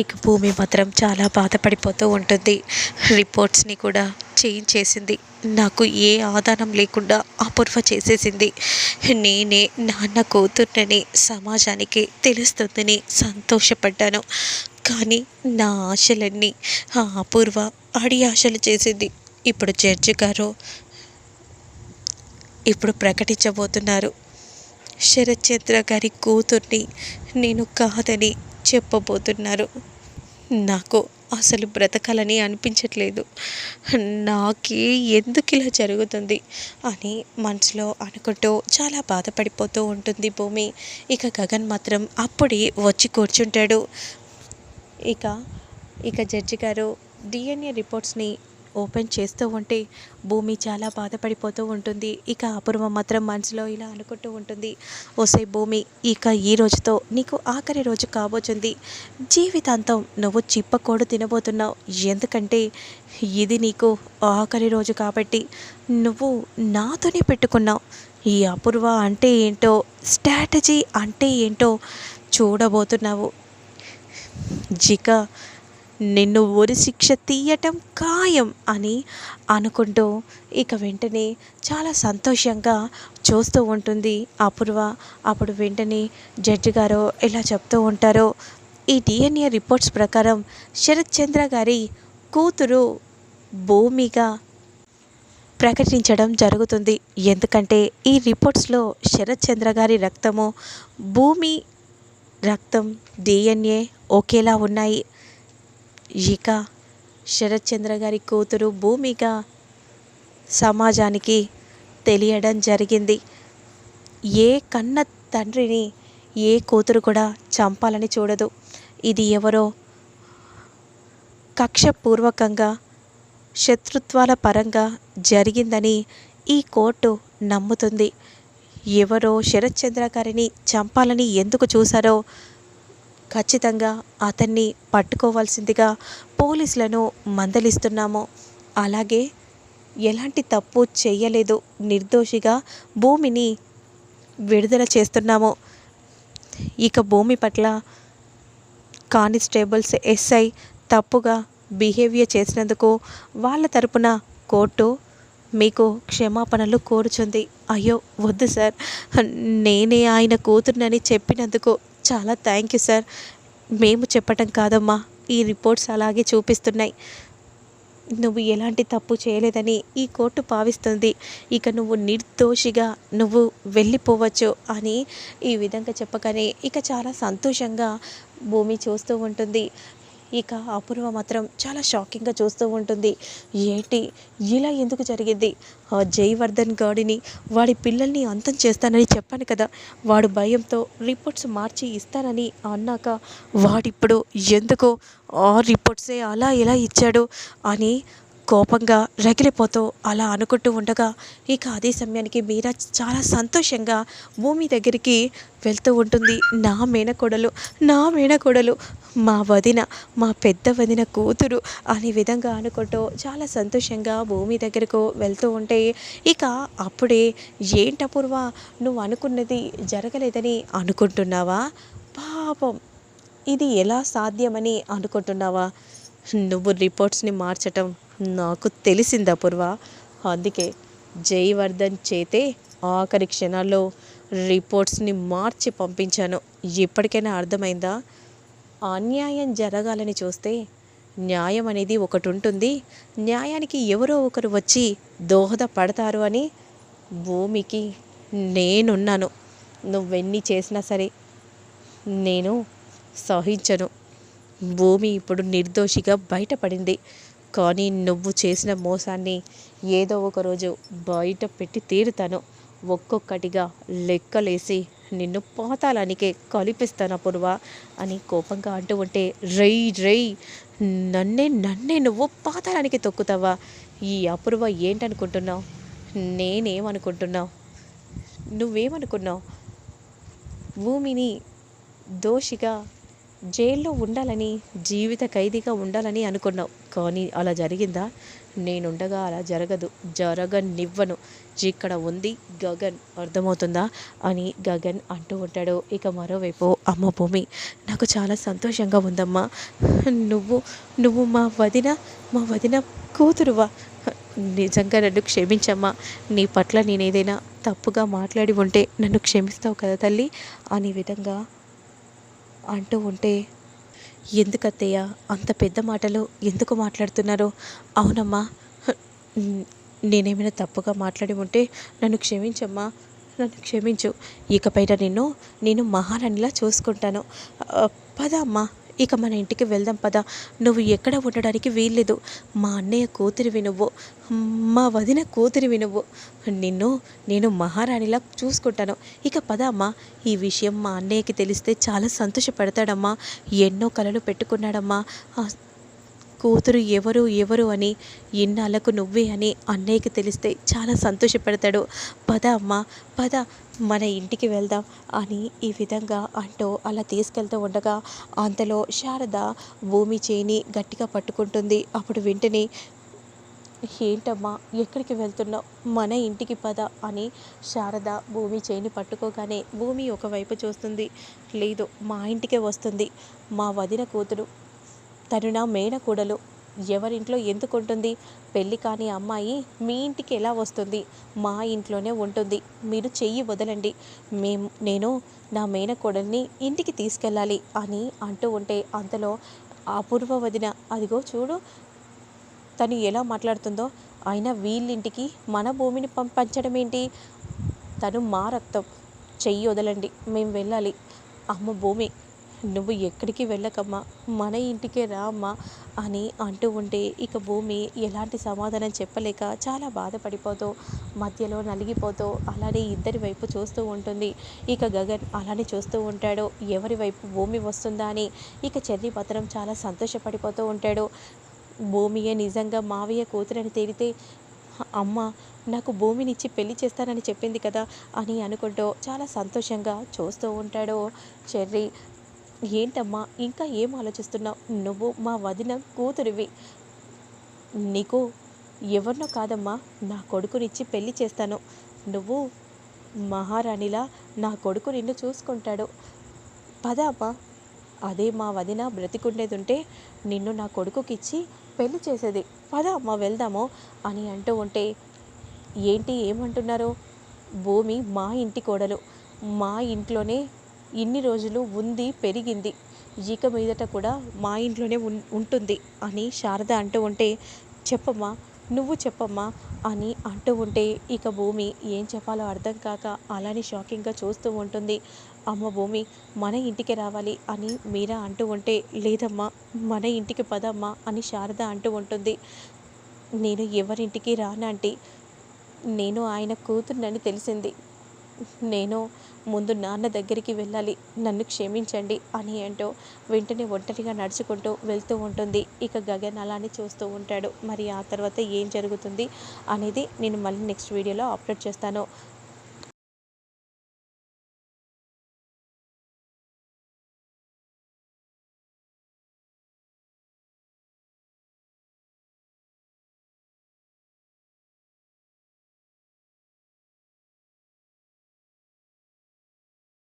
ఇక భూమి మాత్రం చాలా బాధపడిపోతూ ఉంటుంది. రిపోర్ట్స్ని కూడా చేంజ్ చేసింది. నాకు ఏ ఆధారం లేకుండా అపూర్వ చేసేసింది. నేనే నాన్న కూతుర్నని సమాజానికి తెలుస్తుందని సంతోషపడ్డాను. కానీ నా ఆశలన్నీ ఆ అపూర్వ అడి ఆశలు చేసింది. ఇప్పుడు జడ్జి గారు ఇప్పుడు ప్రకటించబోతున్నారు. శరత్ చంద్ర గారి కూతుర్ని నేను కాదని చెప్పబోతున్నారు. నాకు అసలు బ్రతకాలని అనిపించట్లేదు. నాకే ఎందుకు ఇలా జరుగుతుంది అని మనసులో అనుకుంటూ చాలా బాధపడిపోతూ ఉంటుంది భూమి. ఇక గగన్ మాత్రం అప్పుడే వచ్చి కూర్చుంటాడు. ఇక ఇక జడ్జి గారు డిఎన్ఏ రిపోర్ట్స్ని ఓపెన్ చేస్తూ ఉంటే భూమి చాలా బాధపడిపోతూ ఉంటుంది. ఇక అపూర్వ మాత్రం మనసులో ఇలా అనుకుంటూ ఉంటుంది. ఓసే భూమి ఇక ఈ రోజుతో నీకు ఆఖరి రోజు కాబోతుంది. జీవితాంతం నువ్వు చిప్పకోడు తినబోతున్నావు. ఎందుకంటే ఇది నీకు ఆఖరి రోజు కాబట్టి నువ్వు నాతోనే పెట్టుకున్నావు. ఈ అపూర్వ అంటే ఏంటో స్ట్రాటజీ అంటే ఏంటో చూడబోతున్నావు. జిక నిన్ను ఉరి శిక్ష తీయటం ఖాయం అని అనుకుంటూ ఇక వెంటనే చాలా సంతోషంగా చూస్తూ ఉంటుంది అపూర్వ. అప్పుడు వెంటనే జడ్జి గారు ఇలా చెప్తూ ఉంటారో ఈ డిఎన్ఏ రిపోర్ట్స్ ప్రకారం శరత్ చంద్ర గారి కూతురు భూమిగా ప్రకటించడం జరుగుతుంది. ఎందుకంటే ఈ రిపోర్ట్స్లో శరత్ చంద్ర గారి రక్తము భూమి రక్తం డిఎన్ఏ ఒకేలా ఉన్నాయి ఇక శరత్చంద్ర గారి కూతురు భూమిగా సమాజానికి తెలియడం జరిగింది. ఏ కన్న తండ్రిని ఏ కూతురు కూడా చంపాలని చూడదు. ఇది ఎవరో కక్షపూర్వకంగా శత్రుత్వాల పరంగా జరిగిందని ఈ కోర్టు నమ్ముతుంది. ఎవరో శరత్చంద్ర గారిని చంపాలని ఎందుకు చూశారో ఖచ్చితంగా అతన్ని పట్టుకోవాల్సిందిగా పోలీసులను మందలిస్తున్నాము. అలాగే ఎలాంటి తప్పు చేయలేదు నిర్దోషిగా భూమిని విడుదల చేస్తున్నాము. ఇక భూమి పట్ల కానిస్టేబుల్స్ ఎస్ఐ తప్పుగా బిహేవియర్ చేసినందుకు వాళ్ళ తరపున కోర్టు మీకు క్షమాపణలు కోరుచుంది. అయ్యో వద్దు సార్. నేనే ఆయన కూతురునని చెప్పినందుకు చాలా థ్యాంక్ యూ సార్ మేము చెప్పటం కాదమ్మా. ఈ రిపోర్ట్స్ అలాగే చూపిస్తున్నాయి. నువ్వు ఎలాంటి తప్పు చేయలేదని ఈ కోర్టు భావిస్తుంది. ఇక నువ్వు నిర్దోషిగా నువ్వు వెళ్ళిపోవచ్చు అని ఈ విధంగా చెప్పగానే ఇక చాలా సంతోషంగా భూమి చూస్తూ ఉంటుంది. ఇక అపూర్వ మాత్రం చాలా షాకింగ్గా చూస్తూ ఉంటుంది. ఏంటి? ఇలా ఎందుకు జరిగింది? ఆ జయవర్ధన్ గాడిని వాడి పిల్లల్ని అంతం చేస్తానని చెప్పాను కదా వాడు భయంతో రిపోర్ట్స్ మార్చి ఇస్తానని అన్నాక వాడిప్పుడు ఎందుకు ఆ రిపోర్ట్సే అలా ఎలా ఇచ్చాడు అని కోపంగా రగిలిపోతూ అలా అనుకుంటూ ఉండగా ఇక అదే సమయానికి మీరా చాలా సంతోషంగా భూమి దగ్గరికి వెళ్తూ ఉంటుంది. నా మేనకోడలు నా మేనకోడలు మా వదిన మా పెద్ద వదిన కూతురు అనే విధంగా అనుకుంటూ చాలా సంతోషంగా భూమి దగ్గరకు వెళ్తూ ఉంటే ఇక అప్పుడే ఏంటపూర్వ నువ్వు అనుకున్నది జరగలేదని అనుకుంటున్నావా? పాపం! ఇది ఎలా సాధ్యమని అనుకుంటున్నావా? నువ్వు రిపోర్ట్స్ని మార్చటం నాకు తెలిసింది అపూర్వ అందుకే జయవర్ధన్ చేతే ఆఖరి క్షణాల్లో రిపోర్ట్స్ని మార్చి పంపించాను. ఇప్పటికైనా అర్థమైందా? అన్యాయం జరగాలని చూస్తే న్యాయం అనేది ఒకటి ఉంటుంది న్యాయానికి ఎవరో ఒకరు వచ్చి దోహదపడతారు అని భూమికి నేనున్నాను. నువ్వెన్ని చేసినా సరే నేను సహించను. భూమి ఇప్పుడు నిర్దోషిగా బయటపడింది. కానీ నువ్వు చేసిన మోసాన్ని ఏదో ఒకరోజు బయట పెట్టి తీరుతాను. ఒక్కొక్కటిగా లెక్కలేసి నిన్ను పాతాలానికే కలిపిస్తాను అపూర్వ అని కోపంగా అంటూ ఉంటే రై రై నన్నే నన్నే నువ్వు పాతాలానికి తొక్కుతావా? ఈ అపూర్వ ఏంటనుకుంటున్నావు? నేనేమనుకుంటున్నావు? నువ్వేమనుకున్నావు? భూమిని దోషిగా జైల్లో ఉండాలని జీవిత ఖైదీగా ఉండాలని అనుకున్నావు. కానీ అలా జరిగిందా? నేనుండగా అలా జరగదు జరగనివ్వను. ఇక్కడ ఉంది గగన్ అర్థమవుతుందా? అని గగన్ అంటూ ఉంటాడు. ఇక మరోవైపు అమ్మ భూమి నాకు చాలా సంతోషంగా ఉందమ్మా. నువ్వు నువ్వు మా వదిన మా వదిన కూతురువా? నిజంగా నన్ను క్షమించమ్మా. నీ పట్ల నేనేదైనా తప్పుగా మాట్లాడి ఉంటే నన్ను క్షమిస్తావు కదా తల్లి? అనే విధంగా అంటూ ఉంటే ఎందుకత్తయ్య అంత పెద్ద మాటలు ఎందుకు మాట్లాడుతున్నారు? అవునమ్మా నేనేమైనా తప్పుగా మాట్లాడి ఉంటే నన్ను క్షమించమ్మా నన్ను క్షమించు. ఇకపైన నిన్ను నేను మహారాణిలా చూసుకుంటాను. పద అమ్మా. ఇక మన ఇంటికి వెళ్దాం పదా. నువ్వు ఎక్కడ ఉండడానికి వీల్లేదు. మా అన్నయ్య కూతురివి నువ్వు. మా వదిన కూతురివి నువ్వు. నిన్ను నేను మహారాణిలా చూసుకుంటాను. ఇక పద అమ్మా. ఈ విషయం మా అన్నయ్యకి తెలిస్తే చాలా సంతోషపడతాడమ్మా. ఎన్నో కలలు పెట్టుకున్నాడమ్మా. కూతురు ఎవరు ఎవరు అని ఇన్నాళ్ళకు నువ్వే అని అన్నయ్యకి తెలిస్తే చాలా సంతోషపడతాడు. పద అమ్మ పద మన ఇంటికి వెళ్దాం అని ఈ విధంగా అంటూ అలా తీసుకెళ్తూ ఉండగా అంతలో శారద భూమి చేయిని గట్టిగా పట్టుకుంటుంది. అప్పుడు వెంటనే ఏంటమ్మా ఎక్కడికి వెళ్తున్నావు? మన ఇంటికి పద అని శారద భూమి చేయిని పట్టుకోగానే భూమి ఒకవైపు చూస్తుంది. లేదు మా ఇంటికే వస్తుంది. మా వదిన కూతురు తను నా మేనకూడలు. ఎవరింట్లో ఎందుకు ఉంటుంది పెళ్ళి కాని అమ్మాయి మీ ఇంటికి ఎలా వస్తుంది? మా ఇంట్లోనే ఉంటుంది. మీరు చెయ్యి వదలండి. మేము నేను నా మేనకోడల్ని ఇంటికి తీసుకెళ్ళాలి అని అంటూ ఉంటే అంతలో అపూర్వ వదిన అదిగో చూడు తను ఎలా మాట్లాడుతుందో. అయినా వీళ్ళింటికి మన భూమిని పంపించడం ఏంటి తను మా రక్తం. చెయ్యి వదలండి. మేము వెళ్ళాలి. అమ్మ భూమి నువ్వు ఎక్కడికి వెళ్ళకమ్మా? మన ఇంటికే రా అమ్మా అని అంటూ ఉంటే ఇక భూమి ఎలాంటి సమాధానం చెప్పలేక చాలా బాధపడిపోతూ మధ్యలో నలిగిపోతూ అలానే ఇద్దరి వైపు చూస్తూ ఉంటుంది. ఇక గగన్ అలానే చూస్తూ ఉంటాడు. ఎవరి వైపు భూమి వస్తుందా అని ఇక చెర్రి మాత్రం చాలా సంతోషపడిపోతూ ఉంటాడు. భూమియే నిజంగా మావయ్య కూతురని తేలితే అమ్మ నాకు భూమినిచ్చి పెళ్ళి చేస్తానని చెప్పింది కదా అని అనుకుంటూ చాలా సంతోషంగా చూస్తూ ఉంటాడు చెర్రీ. ఏంటమ్మా ఇంకా ఏం ఆలోచిస్తున్నావు? నువ్వు మా వదిన కూతురివి. నీకు ఎవరినో కాదమ్మా నా కొడుకునిచ్చి పెళ్ళి చేస్తాను. నువ్వు మహారాణిలా నా కొడుకు నిన్ను చూసుకుంటాడు. పద అమ్మా. అదే మా వదిన బ్రతికుండేది ఉంటే నిన్ను నా కొడుకుకిచ్చి పెళ్ళి చేసేది. పద అమ్మ వెళ్దాము అని అంటూ ఉంటే ఏంటి ఏమంటున్నారు? భూమి మా ఇంటి కోడలు. మా ఇంట్లోనే ఇన్ని రోజులు ఉంది పెరిగింది. ఇక మీదట కూడా మా ఇంట్లోనే ఉన్ ఉంటుంది అని శారద అంటూ ఉంటే చెప్పమ్మా నువ్వు చెప్పమ్మా అని అంటూ ఉంటే ఇక భూమి ఏం చెప్పాలో అర్థం కాక అలానే షాకింగ్గా చూస్తూ ఉంటుంది. అమ్మ భూమి మన ఇంటికి రావాలి అని మీరా అంటూ ఉంటే లేదమ్మా మన ఇంటికి పదమ్మా అని శారద అంటూ ఉంటుంది. నేను ఎవరింటికి రానంటే నేను ఆయన కూతుర్నని తెలిసింది. నేను ముందు నాన్న దగ్గరికి వెళ్ళాలి. నన్ను క్షమించండి అని ఏంటో వెంటనే ఒంటరిగా నడుచుకుంటూ వెళ్తూ ఉంటుంది. ఇక గగన్ అలానే చూస్తూ ఉంటాడు. మరి ఆ తర్వాత ఏం జరుగుతుంది అనేది నేను మళ్ళీ నెక్స్ట్ వీడియోలో అప్లోడ్ చేస్తాను.